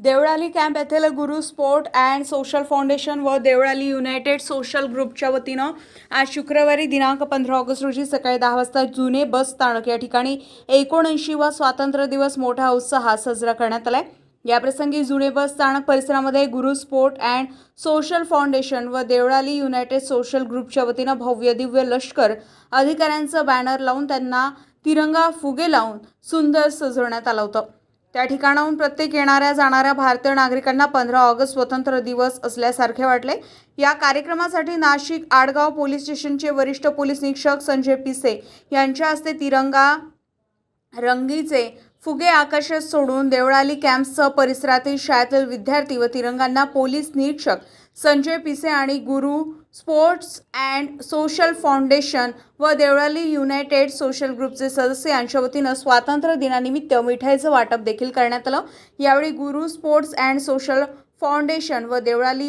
Deolali camp येथील गुरु sport and social foundation व Deolali United social ग्रुपच्या वतीनं आज शुक्रवारी दिनांक पंधरा ऑगस्ट रोजी सकाळी दहा वाजता जुने बस स्थानक या ठिकाणी एकोणऐंशी व स्वातंत्र्य दिवस मोठा उत्साहात साजरा करण्यात आलाय. याप्रसंगी जुने बस स्थानक परिसरामध्ये गुरु स्पोर्ट अँड सोशल फाउंडेशन व देवळाली युनायटेड सोशल ग्रुपच्या वतीनं भव्य दिव्य लष्कर अधिकाऱ्यांचं बॅनर लावून त्यांना तिरंगा फुगे लावून सुंदर सजवण्यात आलं होतं. त्या ठिकाणाहून प्रत्येक येणाऱ्या जाणाऱ्या भारतीय नागरिकांना पंधरा ऑगस्ट स्वतंत्र दिवस असल्यासारखे वाटले. या कार्यक्रमासाठी नाशिक आडगाव पोलीस स्टेशनचे वरिष्ठ पोलीस निरीक्षक संजय पिसे यांच्या हस्ते तिरंगा रंगीचे फुगे आकाशात सोडून देवळाली कॅम्पसह परिसरातील शाळेतील विद्यार्थी व तिरंगांना पोलीस निरीक्षक संजय पिसे आणि गुरु स्पोर्ट्स अँड सोशल फाउंडेशन व देवळाली युनायटेड सोशल ग्रुपचे सदस्य यांच्या वतीनं स्वातंत्र्य दिनानिमित्त मिठाईचं वाटप देखील करण्यात आलं. यावेळी गुरु स्पोर्ट्स अँड सोशल फाउंडेशन व देवळाली